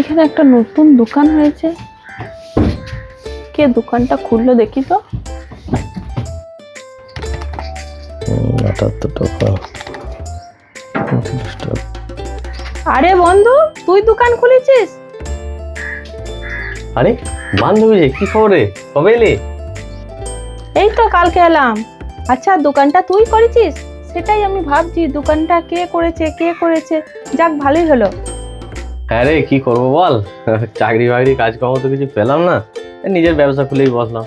এখানে একটা নতুন দোকান হয়েছে। কে দোকানটা খুললো দেখি তো। আটাত্তর টাকা। পঁয়ত্রিশ টাকা। আরে বন্ধু তুই দোকান খুলেছিস? আরে বান্ধবী যে কি খবর রে? কবে এলি? এই তো কালকে এলাম। আচ্ছা দোকানটা তুই করেছিস? সেটাই আমি ভাবছি দোকানটা কে করেছে কে করেছে? যাক ভালোই হলো। হ্যাঁ রে কি করব বল? চাকরি বাকরি কাজকর্ম তো কিছু পেলাম না। নিজের ব্যবসা খুলেই বসলাম।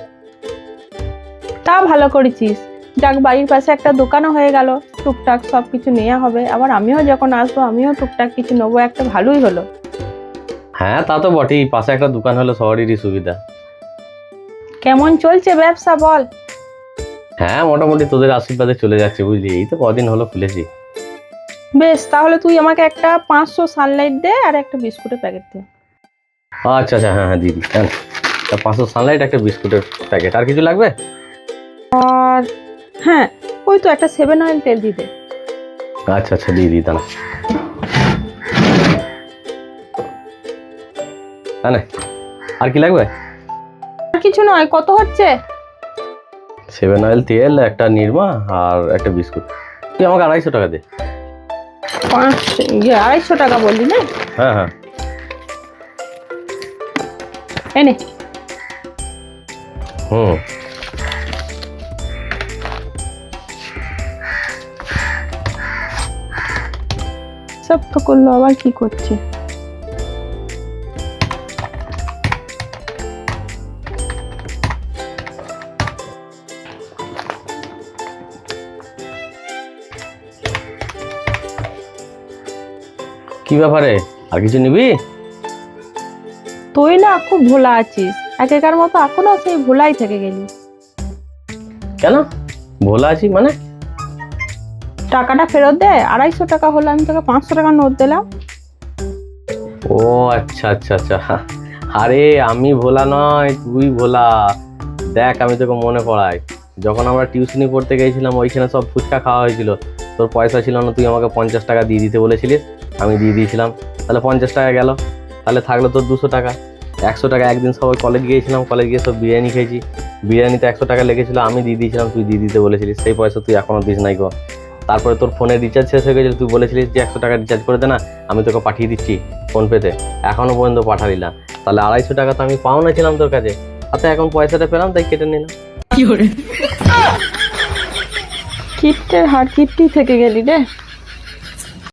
তা ভালো করেছিস। যাক বাড়ির পাশে একটা দোকানও হয়ে গেল। টুকটাক সব কিছু নেওয়া হবে। আবার আমিও যখন আসব আমিও টুকটাক কিছু নেব। একটা ভালোই হলো। হ্যাঁ তা তো বটেই। পাশে একটা দোকান হলো সবারই সুবিধা। কেমন চলছে ব্যবসা বল? হ্যাঁ মোটামুটি তোদের আশীর্বাদে চলে যাচ্ছে বুঝলি? এই তো কদিন হলো খুলেছি। বেশ তাহলে তুই আমাকে একটা পাঁচশো সানলাইট দে আর একটা বিস্কুটের প্যাকেট দে। আচ্ছা আচ্ছা হ্যাঁ হ্যাঁ দিদি হ্যাঁ পাঁচশো সানলাইট একটা বিস্কুটের প্যাকেট আর কিছু লাগবে? আর হ্যাঁ ওই তো একটা সেভেন অয়েল তেল দিয়ে আচ্ছা আচ্ছা দিয়ে দিই তাহলে। না আর কি লাগবে? আর কিছু নয় কত হচ্ছে? সেভেন অয়েল তেল একটা নিরমা আর একটা বিস্কুট। তুই আমাকে আড়াইশো টাকা দে। পাঁচ ইয়ে আড়াইশো টাকা বললি না? হ্যাঁ হ্যাঁ। এনে হুম সব তো করল আবার কি করছে? কি ব্যাপারে? আর কিছু নিবি? তুই না খুব ভোলা আছিস। আগেকার মতো এখনও সেই ভোলাই থেকে গেলি। কেন? ভোলা আছি মানে? টাকাটা ফেরত দে আড়াইশো টাকা হলো আমি তোকে পাঁচশো টাকা নোট দিলাম। ও আচ্ছা আচ্ছা আচ্ছা। আরে আমি ভোলা নয় তুই ভোলা। দেখ আমি তোকে মনে পড়াই। যখন আমরা টিউশনি পড়তে গিয়েছিলাম ওইখানে সব ফুচকা খাওয়া হয়েছিল। তোর পয়সা ছিল না তুই আমাকে পঞ্চাশ টাকা দিয়ে দিতে বলেছিলিস। আমি দিয়ে দিয়েছিলাম। তাহলে পঞ্চাশ টাকা গেল। তাহলে থাকল তোর দুশো টাকা। একশো টাকা একদিন সবাই কলেজ গিয়েছিলাম। কলেজ গিয়ে সব বিরিয়ানি খেয়েছি। বিরিয়ানিতে একশো টাকা লেগেছিলো আমি দিয়ে দিয়েছিলাম তুই দিয়ে দিতে বলেছিলিস। সেই পয়সা তুই এখনও দিস নাই গো। তারপরে তোর ফোনের রিচার্জ শেষ হয়ে গেছিল তুই বলেছিলিস যে একশো টাকা রিচার্জ করে দে না আমি তোকে পাঠিয়ে দিচ্ছি ফোনপেতে এখনও পর্যন্ত পাঠালি না। তাহলে আড়াইশো টাকা তো আমি পাওনা ছিলাম তোর কাছে। আচ্ছা এখন পয়সাটা পেলাম তাই কেটে নিলাম। কি করে? কিপ্টের হার কিপ্টি থেকে গেলি রে।